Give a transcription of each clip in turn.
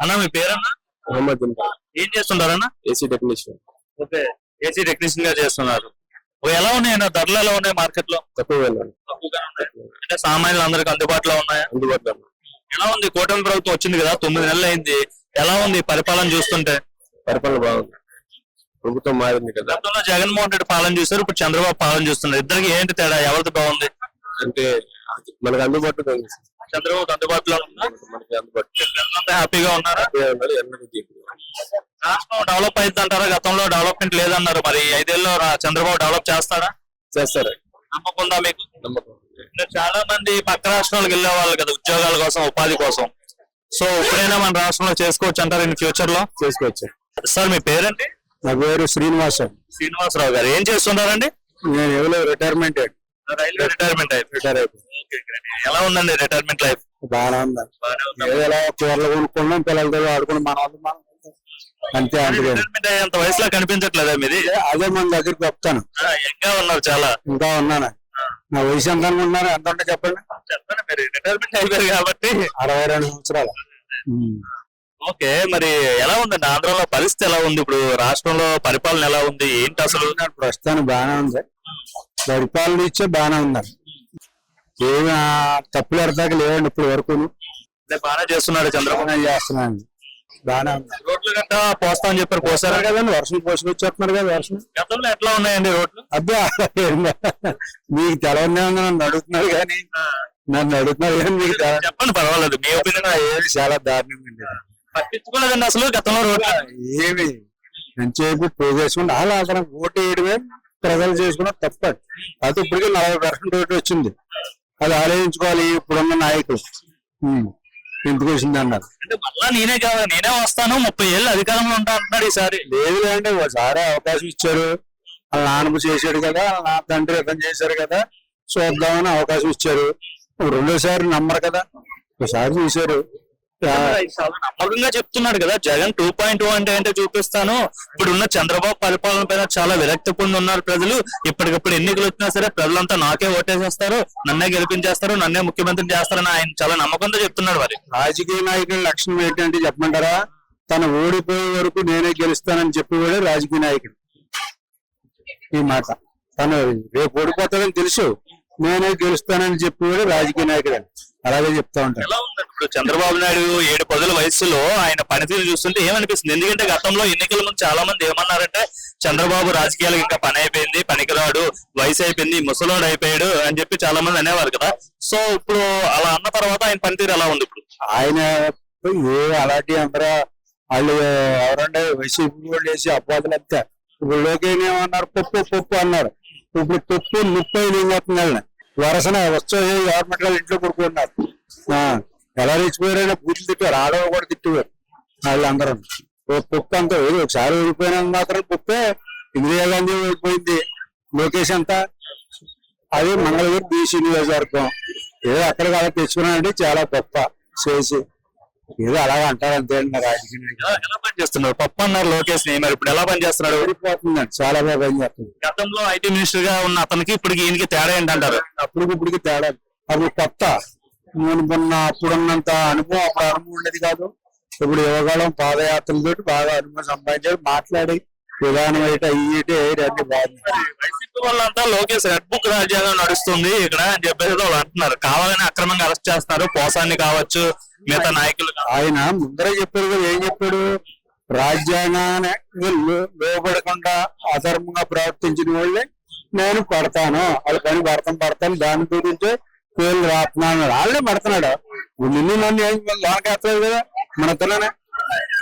అన్న మీ పేరన్నా? మొహమ్మద్ ఇన్ఫాల్ ఏం చేస్తుంటారన్నా? AC technician. Okay AC టెక్నీషియన్గా చేస్తున్నారు ఎలా ఉన్నాయన్న? ధరలు ఎలా ఉన్నాయి మార్కెట్లో తక్కువ తక్కువగా ఉన్నాయి. అంటే సామాన్యులు అందరికి అందుబాటులో ఉన్నాయా? అందుబాటులో. ఎలా ఉంది? కూటమి ప్రభుత్వం వచ్చింది కదా తొమ్మిది నెలలు అయింది. ఎలా ఉంది పరిపాలన చూస్తుంటే? పరిపాలన బాగుంది. ప్రభుత్వం మారింది కదా. గతంలో జగన్మోహన్ రెడ్డి పాలన చూస్తారు ఇప్పుడు చంద్రబాబు పాలన చూస్తున్నారు. ఇద్దరికి ఏంటి తేడా? ఎవరిది బాగుంది? అంటే మనకు అందుబాటులో. చంద్రబాబు అందుబాటులో ఉందా మనకి అందుబాటులో అంతా హ్యాపీగా ఉన్నారా. రాష్ట్రం డెవలప్ అయింది అంటారా గతంలో డెవలప్మెంట్ లేదన్నారు. మరి ఐదేళ్ళలో చంద్రబాబు డెవలప్ చేస్తారా చేస్తారు నమ్మకం ఉందా మీకు? నమ్మకం చాలా మంది పక్క రాష్ట్రాలకు వెళ్ళే వాళ్ళు కదా ఉద్యోగాల కోసం ఉపాధి కోసం. సో ఇప్పుడైనా మన రాష్ట్రంలో చేసుకోవచ్చు అంటారు ఇన్ ఫ్యూచర్లో చేసుకోవచ్చు. సార్ మీ పేరేంటి? నా పేరు శ్రీనివాస్ శ్రీనివాసరావు గారు. ఏం చేస్తున్నారండి? నేను ఎవరో? రిటైర్మెంట్. రైల్వే రిటైర్మెంట్ అయిపోయింది రిటైర్ అయిపోయింది ఎలా ఉందండి రిటైర్మెంట్ లైఫ్ బాగానే ఉంది. ఏదో కూరలు కొనుక్కున్నాం పిల్లలతో ఆడుకుని మన వాళ్ళు మనం అంతే అంతే రిటైర్మెంట్ అయ్యేంత వయసులో కనిపించట్లేదా మీది? అదే మన దగ్గరికి వస్తాను ఇంకా ఉన్నారు చాలా. ఇంకా ఉన్నాను. నా వయసు ఎంత అనుకుంటున్నారు ఎంత ఉంటే చెప్పండి. చెప్పండి మీరు రిటైర్మెంట్ అయిపోయారు కాబట్టి. అరవై రెండు సంవత్సరాలు. ఓకే మరి ఎలా ఉందండి? ఆంధ్రాలో పరిస్థితి ఎలా ఉంది? ఇప్పుడు రాష్ట్రంలో పరిపాలన ఎలా ఉంది? ఏంటి అసలు? ప్రస్తుతానికి బాగానే ఉంది. పరిపాలన ఇచ్చే బాగానే ఉన్నారు. ఏమి తప్పులు ఎడతాక లేవండి ఇప్పుడు వరకు బాగానే చేస్తున్నాడు చంద్రబాబు. చేస్తున్నాను బాగానే ఉంది రోడ్లు గట్టా పోస్తా అని చెప్పారు పోసారా? సరే కదండి వర్షం పోసుకు వచ్చేస్తున్నారు కదా వర్షం. గతంలో ఎట్లా ఉన్నాయండి రోడ్లు? అబ్బా మీకు తెలవనే ఉంది నన్ను అడుగుతున్నారు కానీ. నన్ను అడుగుతున్నారు కానీ మీకు చెప్పండి పర్వాలేదు. మీ ఒపీనియన్ ఏమి చాలా దారుణంగా ఉంది పట్టించుకోలేదండి అసలు గతంలో రోడ్లు. ఏమి? ఎంతసేపు పోగేసుకుంటే అలా అసలు ఓటు వేయడమే. ప్రజలు చేసుకున్న తప్పదు. అది ఇప్పటికే నలభై పర్సెంట్ ఓటు వచ్చింది. అది ఆలోచించుకోవాలి ఇప్పుడున్న నాయకులు. ఎందుకు వచ్చింది అన్నారు. అంటే మళ్ళా నేనే కాదు నేనే వస్తాను. ముప్పై ఏళ్ళు అధికారంలో ఉంటా అంటున్నాడు ఈసారి. లేదు అంటే ఒకసారి అవకాశం ఇచ్చారు. వాళ్ళ నాన్నమ్మ చేశాడు కదా వాళ్ళ నా తండ్రి ఇతను చేశారు కదా. చూద్దామని అవకాశం ఇచ్చారు. రెండోసారి నమ్మరు కదా. ఒకసారి చూశారు. నమ్మకంగా చెప్తున్నాడు కదా జగన్ టూ పాయింట్ అంటే ఏంటో చూపిస్తాను. ఇప్పుడు ఉన్న చంద్రబాబు పరిపాలన పైన చాలా విరక్తి పొంది ఉన్నారు ప్రజలు. ఇప్పటికప్పుడు ఎన్నికలు వచ్చినా సరే ప్రజలంతా నాకే ఓటేసేస్తారు నన్నే గెలిపించేస్తారు నన్నే ముఖ్యమంత్రి చేస్తారని ఆయన చాలా నమ్మకంతో చెప్తున్నాడు మరి. రాజకీయ నాయకుల లక్షణం ఏంటంటే చెప్పమంటారా? తను ఓడిపోయే వరకు నేనే గెలుస్తానని చెప్పేవాడే రాజకీయ నాయకుడు. ఈ మాట. తను రేపు ఓడిపోతాడని తెలుసు. నేనే గెలుస్తానని చెప్పేవాడు రాజకీయ నాయకుడు అని. అలాగే చెప్తా ఉంటాను. ఎలా ఉందండి? ఇప్పుడు చంద్రబాబు నాయుడు ఏడు పదుల వయసులో ఆయన పనితీరు చూస్తుంటే ఏమనిపిస్తుంది? ఎందుకంటే గతంలో ఎన్నికల ముందు చాలా మంది ఏమన్నారంటే చంద్రబాబు రాజకీయాలకు ఇంకా పని అయిపోయింది పనికిరాడు వయసు అయిపోయింది ముసలోడు అయిపోయాడు అని చెప్పి చాలా మంది అనేవారు కదా. సో ఇప్పుడు అలా అన్న తర్వాత ఆయన పనితీరు ఎలా ఉంది ఇప్పుడు? ఆయన ఏ అలాంటి అందరూ వాళ్ళు ఎవరంటే వైసీపీ వాళ్ళు వేసి అపోతలు అంతే. ఇప్పుడు లోకేష్ ఏమన్నారు పప్పు పప్పు అన్నారు. ఇప్పుడు పప్పు ముప్పై లింగోతున్నాళ్ళని వరసన వచ్చే గవర్నమెంట్ ఇంట్లో కొడుకున్నారు ఎలా రెచ్చిపోయారైనా బూతులు తిట్టారు ఆడవాళ్ళు కూడా తిట్టేవారు వాళ్ళందరూ. ఓ అంతా ఏదో ఒకసారి ఓడిపోయినా మాత్రం కుప్పే ఇందిరా గాంధీ ఓడిపోయింది లోకేష్ అంతా. అదే మంగళగిరి బీసీ నియోజకవర్గం. ఏదో అక్కడ కాదు తెచ్చుకున్నానంటే చాలా గొప్ప చేసి ఏదో అలాగ అంటారు అంతే. ఎలా ఎలా పనిచేస్తున్నారు పప్పు అన్నారు లోకేష్ని. మరి ఇప్పుడు ఎలా పనిచేస్తున్నాడు ఓడిపోతుందండి చాలా బాగా పనిచేస్తుంది గతంలో ఐటీ మినిస్టర్గా ఉన్న అతనికి ఇప్పటికి ఈయనకి తేడా ఏంటంటారు అప్పుడు ఇప్పటికి తేడా అప్పుడు కొత్త. నేను మొన్న అప్పుడున్నంత అనుభవం అప్పుడు అనుభవం ఉండేది కాదు. ఇప్పుడు యువకాలం పాదయాత్రలతో బాగా అనుభవం సంపాదించాడు. మాట్లాడి విధానం అయితే అయ్యేటి అన్ని బాగుంది. వైసీపీ వాళ్ళంతా లోకేష్ రెడ్ బుక్ రాజ్యాంగం నడుస్తుంది ఇక్కడ అని చెప్పేసి వాళ్ళు అంటున్నారు. కావాలని అక్రమంగా అరెస్ట్ చేస్తున్నారు. పోసాన్ని కావచ్చు మిగతా నాయకులు. ఆయన ముందరే చెప్పాడు కదా ఏం చెప్పాడు? రాజ్యాంగాన్ని లో- లోబడకుండా అధర్మంగా ప్రవర్తించిన వాళ్ళని నేను పడతాను. వాళ్ళ పని పడతాను పడతాను. దాని గురించి పేర్లు రాస్తున్నాను. వాళ్ళే పడుతున్నాడు. నిన్ను నన్ను ఏం లోనకేస్తలేదు కదా మన ఇతరులనే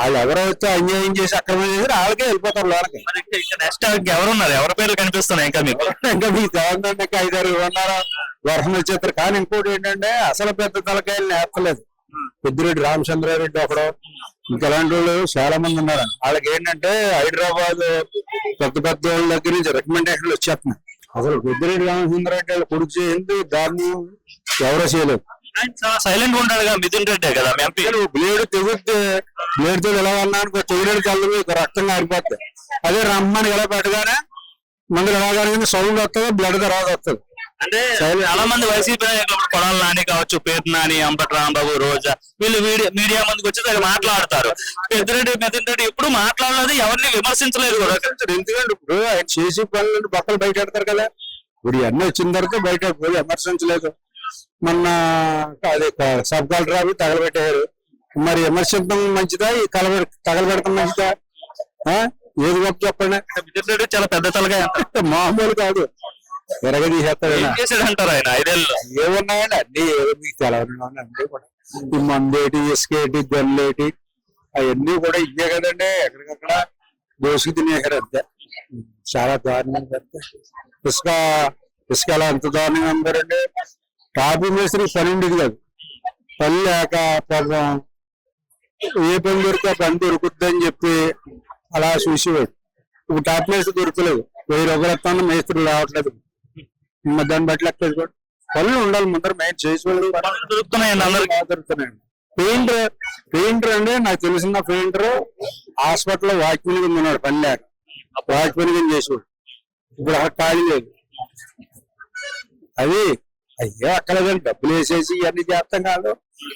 వాళ్ళు ఎవరో వచ్చి అన్యాయం చేసి అక్రమం చేసి వాళ్ళకే వెళ్ళిపోతారు లోనకి. నెక్స్ట్ ఎవరున్నారు? ఎవరి పేర్లు కనిపిస్తున్నాయి ఇంకా మీకు? ఇంకా మీ తెలంగాణకి ఐదారు ఉన్నారు వర్షం వచ్చేస్తారు కానీ ఇంకోటి ఏంటంటే అసలు పెద్ద తలకాయలు నేర్పలేదు. పెద్దిరెడ్డి రామచంద్రారెడ్డి ఒకడు ఇంకా ఇలాంటి వాళ్ళు చాలా మంది ఉన్నారు. వాళ్ళకి ఏంటంటే హైదరాబాద్ పెద్ద పెద్ద వాళ్ళ దగ్గర నుంచి రికమెండేషన్లు వచ్చేస్తున్నాయి. అసలు పెద్దిరెడ్డి రామచంద్రారెడ్డి వాళ్ళ కొడుకు చేయింది దాన్ని ఎవరో చేయలేదు. సైలెంట్ ఉంటాడుగా మిథున్ రెడ్డి కదా ఎంపీ. బ్లేడ్ తెగితే బ్లేడ్తో ఎలా అన్నాను తెగినట్టు కళ్ళు రక్తం ఆరిపోతుంది అదే రమ్మని ఎలా పెట్టగానే మందులు ఎలాగానే సౌండ్ వస్తుంది బ్లడ్ తర్వాత వస్తుంది. అంటే. చాలా మంది వైసీపీ నాయకులు కొడాలి నాని కావచ్చు పేరు నాని అంబటి రాంబాబు రోజా వీళ్ళు మీడియా ముందుకు వచ్చి దగ్గర మాట్లాడతారు. పెద్దిరెడ్డి మిథున్ రెడ్డి ఎప్పుడు మాట్లాడలేదు ఎవరిని విమర్శించలేదు కూడా. ఎందుకంటే ఇప్పుడు ఆయన చేసి పనులు బట్టలు బయట పెడతారు కదా. ఇప్పుడు ఇవన్నీ వచ్చిన తర్వాత బయట విమర్శించలేదు. మొన్న అదే సబ్ కలెక్టర్ అవి తగలబెట్టారు మరి విమర్శించడం మంచిదా? ఈ కలబె తగలబెడటం మంచిదా? ఆ? ఏది గొప్ప చెప్పండి? చాలా పెద్ద తలగా మామూలు కాదు. ఎరగది చేస్తాడు ఏం చేశాడు అంటారు ఆయన? ఐదేళ్ళు. ఏమున్నాయండి అన్ని మీకు తెలవని అన్ని కూడా. ఈ మందేటి ఇసుకేటి గన్లేటి అవన్నీ కూడా ఇవే కదండి. ఎక్కడికక్కడ దోసుకు తినేసారు అంతే. చాలా దారుణంగా అంతే. ఇసుక ఇసుక ఎలా ఎంత దారుణంగా అమ్మారండి టాపు మేస్త్రి పని ఉండేది కాదు. పని లేక పాపం ఏ పని దొరికితే పని దొరుకుద్ది అని చెప్పి అలా చూసేవాడు. ఇప్పుడు టాప్ మేస్త్రి దొరకలేదు. వెయ్యి రూపాయలు ఇస్తాను మేస్త్రి రావట్లేదు. దాన్ని బట్టి లెక్క వేసుకోండి. పనులు ఉండాలి ముందర దొరుకుతున్నాయండి బాగా దొరుకుతున్నాయండి పెయింటర్ పెయింటర్ అంటే నాకు తెలిసిన పెయింటర్ హాస్పిటల్లో వాచ్మెన్ కింద ఉన్నాడు పని లేక. వాచ్మెన్ కింద చేసేవాడు. ఇప్పుడు అక్కడ ఖాళీ లేదు. అది అయ్యో అక్కడ డబ్బులు వేసేసి ఇవన్నీ చేస్తాం కాదు.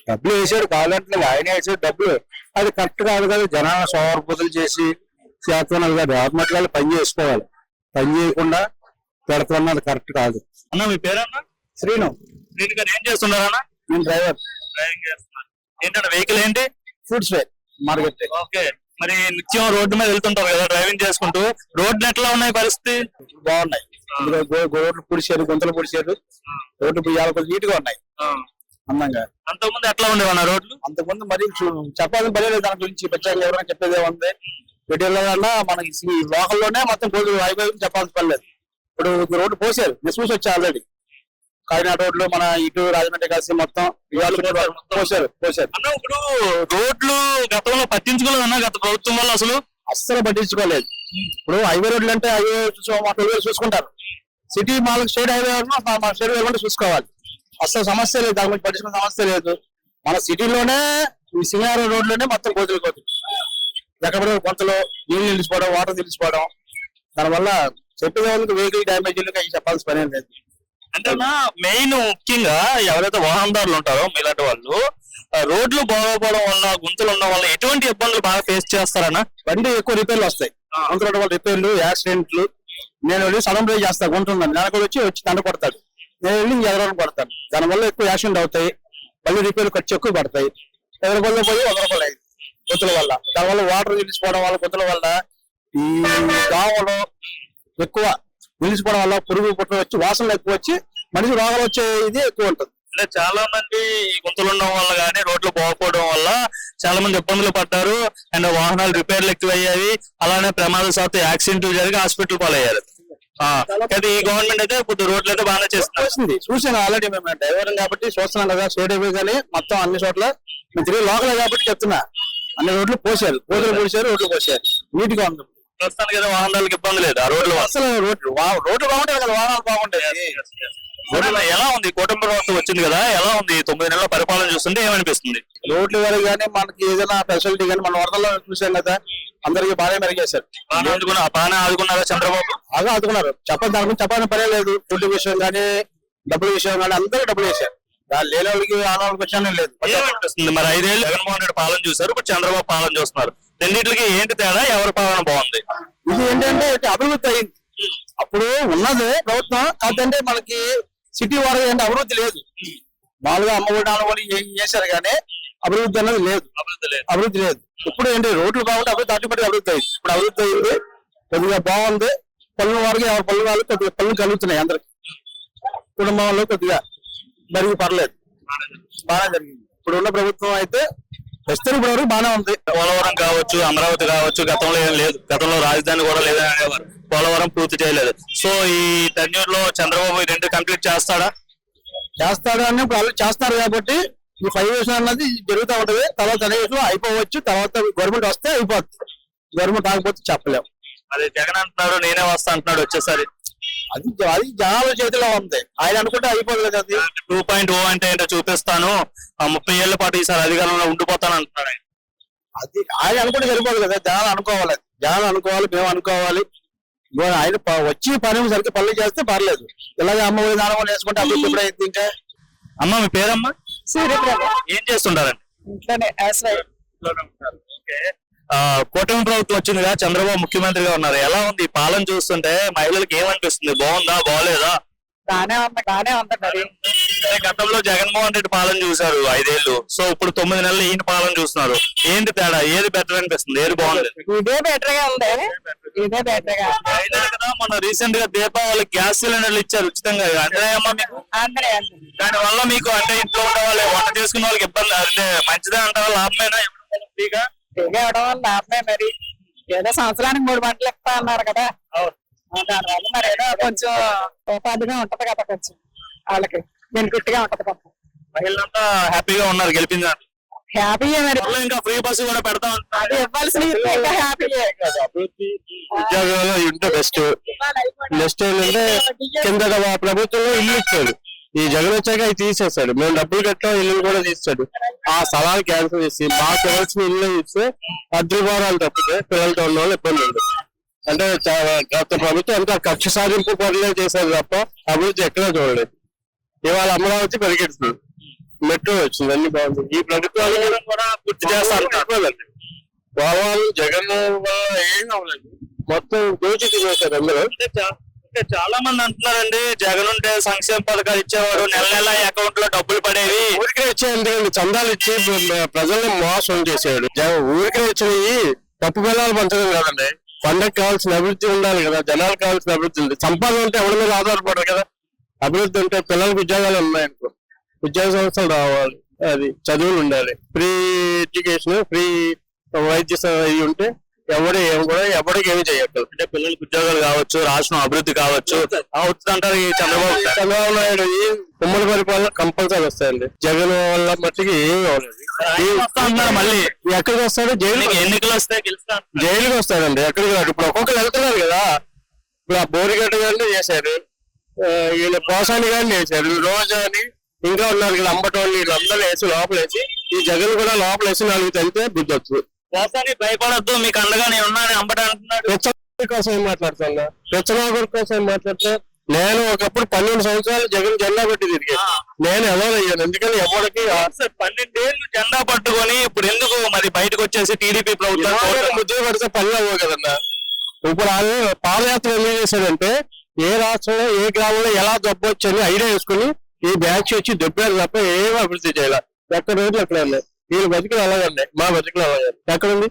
డబ్బులు వేసాడు కాదంటే ఆయన వేసాడు డబ్బులు. అది కరెక్ట్ కాదు కదా జనాల సోమరపోతులు చేసి చేస్తున్నారు కదా ఆత్మహత్యాలు పని చేసుకోవాలి. పని చేయకుండా పెడుతున్నది కరెక్ట్ కాదు. అన్న మీ పేరన్నా? శ్రీను. దీని గారు ఏం చేస్తున్నారన్నా? నేను డ్రైవర్. డ్రైవింగ్ చేస్తున్నారు ఏంటంటే వెహికల్ ఏంటి? Foods ware market. ఓకే. మరి నిత్యం రోడ్డు మీద వెళ్తుంటారు కదా డ్రైవింగ్ చేసుకుంటూ. రోడ్లు ఎట్లా ఉన్నాయి పరిస్థితి? బాగున్నాయి. రోడ్లు పొడిచారు గుంతలు పొడిచారు రోడ్లు బియ్యాలు కొంచెం నీట్గా ఉన్నాయి అందంగా. అంతకుముందు ఎట్లా ఉండేవన్న రోడ్లు? అంతకుముందు మరి చూ- చెప్పాలని పని లేదు దాని గురించి. ప్రత్యేకంగా ఎవరైనా చెప్పేది ఏముంది? వీటిల్లో మనకి లోకల్లోనే మొత్తం రోజు అయిపోయి చెప్పాల్సిన పని లేదు. ఇప్పుడు రోడ్డు పోసారు నేను చూసి వచ్చా ఆల్రెడీ కాకినాడ రోడ్లు మన ఇటు రాజమండ్రి కలిసి మొత్తం పోసారు పోసారు అన్న ఇప్పుడు రోడ్లు గతంలో పట్టించుకోలేదన్న గత ప్రభుత్వం వల్ల అసలు? అస్సలు పట్టించుకోలేదు. ఇప్పుడు హైవే రోడ్లు అంటే హైవే హైవే చూసుకుంటారు. సిటీ మాలకు స్టేట్ హైవే మా స్టేట్ హైవే చూసుకోవాలి. అస్సలు సమస్య లేదు దాని గురించి పట్టించుకున్న సమస్య లేదు. మన సిటీలోనే ఈ సింగార రోడ్లోనే మొత్తం కోతులు కోతులు ఎక్కడ కొంతలో నీళ్ళు నిలిచిపోవడం వాటర్ నిలిచిపోవడం. దానివల్ల చెప్పే వాళ్ళకి వెహికల్ డ్యామేజ్ చెప్పాల్సిన పని లేదు. అంటే మెయిన్ ముఖ్యంగా ఎవరైతే వాహనదారులు ఉంటారో మీలాంటి వాళ్ళు రోడ్లు బాగోపోవడం వల్ల గుంతలు ఉండడం వల్ల ఎటువంటి ఇబ్బందులు బాగా ఫేస్ చేస్తారన్న? బండి ఎక్కువ రిపేర్లు వస్తాయి. రోడ్డు వల్ల రిపేర్లు యాక్సిడెంట్లు. నేను వెళ్ళి సడన్ బ్రేక్ చేస్తా గుంట ఉందని నాకు వచ్చి వచ్చి దండ కొడతాడు. నేను వెళ్ళి ఎదరని కొడతాను. దానివల్ల ఎక్కువ యాక్సిడెంట్ అవుతాయి. మళ్ళీ రిపేర్లు ఖర్చు ఎక్కువ పడతాయి. ఎదురు కొల్ల పోయి వంద రూపాయలు అయింది గుంతల వల్ల. దానివల్ల వాటర్ నిలిచిపోవడం వల్ల గుంతల వల్ల ఈ దోమలు ఎక్కువ నిలిచిపోవడం వల్ల పురుగు పుట్ట వచ్చి వాసనలు ఎక్కువ వచ్చి మనిషి రోగాలు వచ్చే ఇది ఎక్కువ ఉంటుంది. అంటే చాలా మంది ఈ గుంతలు ఉండడం వల్ల కానీ రోడ్లు బాగోపోవడం వల్ల చాలా మంది ఇబ్బందులు పడ్డారు. అండ్ వాహనాలు రిపేర్లు ఎక్కువ అయ్యాయి అలానే ప్రమాదశాత్తు యాక్సిడెంట్లు జరిగి హాస్పిటల్ పాలయ్యారు. ఈ గవర్నమెంట్ అయితే ఇప్పుడు రోడ్లు అయితే బాగానే చేస్తున్నారు. వచ్చింది చూసాను ఆల్రెడీ మేము డ్రైవర్ కాబట్టి చూస్తున్నాం కదా హైవే కానీ మొత్తం అన్ని చోట్ల. మేము తిరిగి లోకల్ కాబట్టి చెప్తున్నా. అన్ని రోడ్లు పోసారు కోతులు పోసారు రోడ్లు పోసారు నీట్గా ఉంది. ప్రస్తుతానికి వాహనాలకు ఇబ్బంది లేదు. ఆ రోడ్లు. అసలు రోడ్లు వా- రోడ్లు బాగుంటాయి కదా వాహనాలు బాగుంటాయి. రోడ్లు ఎలా ఉంది? కుటుంబ ప్రభుత్వం వచ్చింది కదా ఎలా ఉంది? తొమ్మిది నెలల పరిపాలన చూస్తుంటే ఏమనిపిస్తుంది? రోడ్లు వరకు కానీ మనకి ఏదైనా ఫెసిలిటీ కానీ మన వరదల్లో చూసాం కదా అందరికి బాగా మెరిగేశారు బాగానే ఆదుకున్నా బాగానే ఆదుకున్నారా చంద్రబాబు? బాగా ఆదుకున్నారు. చెప్పని దాని గురించి చెప్పాలని పనే లేదు. ఫుడ్ విషయం కానీ డబ్బుల విషయం కానీ అందరూ డబ్బులు వేశారు. దాని లేని వాళ్ళకి ఆనవాళ్ళకి వచ్చానే లేదు. ఏమనిపిస్తుంది? మరి ఐదేళ్ళు జగన్మోహన్ రెడ్డి పాలన చూసారు ఇప్పుడు చంద్రబాబు పాలన చూస్తున్నారు. రెండింటికి ఏంటి తేడా? ఎవరి పాలన బాగుంది? ఇది ఏంటంటే అభివృద్ధి అయింది. అప్పుడు ఉన్నది ప్రభుత్వం కాదంటే మనకి సిటీ వరకు ఏంటి అభివృద్ధి లేదు. మామూలుగా అమ్మఒడి ఏం చేశారు కానీ అభివృద్ధి అనేది లేదు. అభివృద్ధి లేదు. అభివృద్ధి లేదు. ఇప్పుడు ఏంటి రోడ్లు బాగుంటే అభివృద్ధి ఆటోమేటిక్ అభివృద్ధి అయింది. ఇప్పుడు అభివృద్ధి అయింది కొద్దిగా బాగుంది. పనుల వారికి ఎవరి పనుల వాళ్ళు కొద్దిగా పనులు కలుగుతున్నాయి అందరికి. కుటుంబంలో కొద్దిగా మరిగి పర్లేదు బాగానే జరిగింది. ఇప్పుడు ఉన్న ప్రభుత్వం అయితే ప్రస్తుతం ఇప్పుడు వరకు బాగానే ఉంది. పోలవరం కావచ్చు అమరావతి కావచ్చు గతంలో ఏం లేదు. గతంలో రాజధాని కూడా లేదని అనేవారు పోలవరం పూర్తి చేయలేదు. సో ఈ టెన్యూర్లో చంద్రబాబు రెండు కంప్లీట్ చేస్తాడా? చేస్తాడు అని ఇప్పుడు చేస్తారు కాబట్టి ఈ ఫైవ్ ఇయర్స్ అన్నది జరుగుతూ ఉంటది. తర్వాత అనేక అయిపోవచ్చు. తర్వాత గవర్నమెంట్ వస్తే అయిపోతుంది గవర్నమెంట్ ఆగిపోతే చెప్పలేం. అది జగన్ అంటున్నాడు నేనే వస్తా అంటున్నాడు వచ్చేసరి అది అది జనాల చేతిలో ఉంది. ఆయన అనుకుంటే అయిపోతుంది కదా అది. టూ పాయింట్ ఓ అంటే ఏంటో చూపిస్తాను. ఆ ముప్పై ఏళ్ళ పాటు ఈసారి అధికారంలో ఉండిపోతాను అంటున్నాడు ఆయన. అది ఆయన అనుకుంటే సరిపోదు కదా. జనాలు అనుకోవాలి. అది. జనాలు అనుకోవాలి మేము అనుకోవాలి. ఇవాళ ఆయన ప- వచ్చి పని సరిగ్గా పనులు చేస్తే పర్లేదు. ఇలాగే అమ్మ ఒడి వేసుకుంటే అభివృద్ధి ఎప్పుడు అయింది ఇంకా. అమ్మ మీ పేరమ్మా? సూర్యప్రభ. ఏం చేస్తుంటారండి? ఇంట్లోనే ఓకే. కూటమి ప్రభుత్వం వచ్చిందిగా చంద్రబాబు ముఖ్యమంత్రిగా ఉన్నారు. ఎలా ఉంది? పాలన చూస్తుంటే మహిళలకు ఏమనిపిస్తుంది? బాగుందా? బాగోలేదా బానే ఉంది బానే ఉంది మరి. అంటే గతంలో జగన్మోహన్ రెడ్డి పాలన చూశారు ఐదేళ్ళు సో ఇప్పుడు తొమ్మిది నెలలు ఈయన పాలన చూస్తున్నారు. ఏంటి తేడా? ఏది బెటర్ అనిపిస్తుంది? ఏది బాగుంది? ఇదే బెటర్గా ఉంది. ఇదే బెటర్గా ఉంది. ఐదేళ్ళు కదా మన రీసెంట్గా దీపావళి గ్యాస్ సిలిండర్లు ఇచ్చారు ఉచితంగా. మీకు. దాని వల్ల మీకు అంటే ఇంట్లో ఉన్న వాళ్ళు వంట చేసుకున్న వాళ్ళకి ఇబ్బంది అంటే మంచిదే అంటారా? లాభమేనా? ఫ్రీగా? ఫ్రీగా ఇవ్వడం వల్ల లాభమే మరి. ఏదో సంవత్సరానికి మూడు పంటలు ఇస్తా అన్నారు కదా. దానివల్ల మరి ఏదో కొంచెం ఉపాధిగా ఉంటది కదా కొంచెం వాళ్ళకి. బెనిఫిట్గా ఉంటది కదా మహిళలంతా హ్యాపీగా ఉన్నారు గెలిపింది హ్యాపీ మరి. ఇంకా ఫ్రీ బస్సు కూడా పెడతా అది ఇవ్వాల్సిన ఇంకా హ్యాపీ అభివృద్ధి ఉద్యోగాలు ఉంటే బెస్ట్ నెక్స్ట్ ఏంటంటే కింద ప్రభుత్వంలో ఇల్లు ఇచ్చాడు ఈ జగన్ వచ్చాక అవి తీసేస్తాడు. మేము డబ్బులు కట్టాం ఇల్లు కూడా తీస్తాడు. ఆ స్థలాలు క్యాన్సిల్ చేసి మాకు కావాల్సిన ఇల్లు ఇస్తే అద్దె భారాలు తప్పితే పిల్లలతో ఉన్న వాళ్ళు ఇబ్బంది ఉంది అంటే గత ప్రభుత్వం అంతా ఖర్చు సాధింపు పనులే చేశారు తప్ప అభివృద్ధి ఎక్కడా చూడలేదు. ఇవాళ అమరావతి పరిగెడుతుంది. మెట్రో వచ్చింది అన్ని బాగుంది. ఈ ప్రభుత్వాలు కూడా పూర్తి చేస్తారు వాళ్ళు జగన్ వల్ల ఏం అవ్వలేదు. మొత్తం దోచి తినేశారు అందరూ చాలా మంది అంటున్నారండి. జగన్ ఉంటే సంక్షేమ పథకాలు ఇచ్చేవాడు. నెల నెల అకౌంట్లో డబ్బులు పడేవి. ఊరికే ఇచ్చే ఎందుకండి? చందాలు ఇచ్చి ప్రజల్ని మోసం చేసేవాడు జగన్ ఊరికే ఇచ్చినవి తప్పు బెల్లాలు పంచడం కదండి. పండగ కావాల్సిన అభివృద్ధి ఉండాలి కదా. జనాలకు కావాల్సిన అభివృద్ధి ఉంది. సంపాదన ఉంటే ఎవరి మీద ఆధారపడరు కదా. అభివృద్ధి ఉంటే పిల్లలకు ఉద్యోగాలు ఉన్నాయనుకో ఉద్యోగ సంస్థలు రావాలి. అది చదువులు ఉండాలి. ఫ్రీ ఎడ్యుకేషన్ ఫ్రీ వైద్య ఇవి ఉంటే ఎవరు ఏం కూడా ఎవరికి ఏమి చేయక్కర్లేదు. అంటే పిల్లలకు ఉద్యోగాలు కావచ్చు రాష్ట్రం అభివృద్ధి కావచ్చు. అవుతుంది అంటారు ఈ చంద్రబాబు. చంద్రబాబు నాయుడు ఉమ్మడి పరిపాలన కంపల్సరీ వస్తాయండి. జగన్ వల్ల మట్టికి ఏం మళ్ళీ. ఎక్కడికి వస్తాడు? జైలు ఎన్నికలు వస్తే గెలుస్తా అంటున్నారు. జైలుకి వస్తాడండి ఎక్కడికి రాడు? ఇప్పుడు ఒక్కొక్కరు వెళ్తున్నారు కదా. ఇప్పుడు ఆ బోరిగడ్డ గారిని చేశారు. ఈయన పోసాని గారిని వేశారు రోజా అని ఇంకా ఉన్నారు కదా అంబటోళ్ళు వీళ్ళందరూ వేసి లోపల వేసి ఈ జగన్ కూడా లోపల వేసి నాలుగు తంతే బుద్ధి వస్తుంది. మోసానికి భయపడద్దు మీకు అండగా నేను ఉన్నాను అంబట అంటున్నాడు. కోసం ఏం మాట్లాడుతున్నా పెచ్చనాగుడి కోసం ఏం మాట్లాడుతా నేను ఒకప్పుడు పన్నెండు సంవత్సరాలు జగన్ జెండా పెట్టి తిరిగాను. నేను ఎవరు అయ్యాను? ఎందుకని ఎవరికి సార్ పన్నెండేళ్ళు జెండా పట్టుకొని ఇప్పుడు ఎందుకు మరి బయటకు వచ్చేసి టీడీపీ ప్రభుత్వం ముద్ర పడితే పని అవ్వవు కదన్నా. ఇప్పుడు వాళ్ళు పాదయాత్ర ఏం చేశారంటే ఏ రాష్ట్రంలో ఏ గ్రామంలో ఎలా దెబ్బొచ్చు అని ఐడియా వేసుకుని ఈ బ్యాచ్ వచ్చి దెబ్బారు తప్ప ఏం అభివృద్ధి చేయాలి. ఎక్కడ రోజులు అక్కడ ఉన్నాయి? వీళ్ళ బతుకులు అలాగే ఉన్నాయి. మా బతుకులు అలాగే ఎక్కడ ఉంది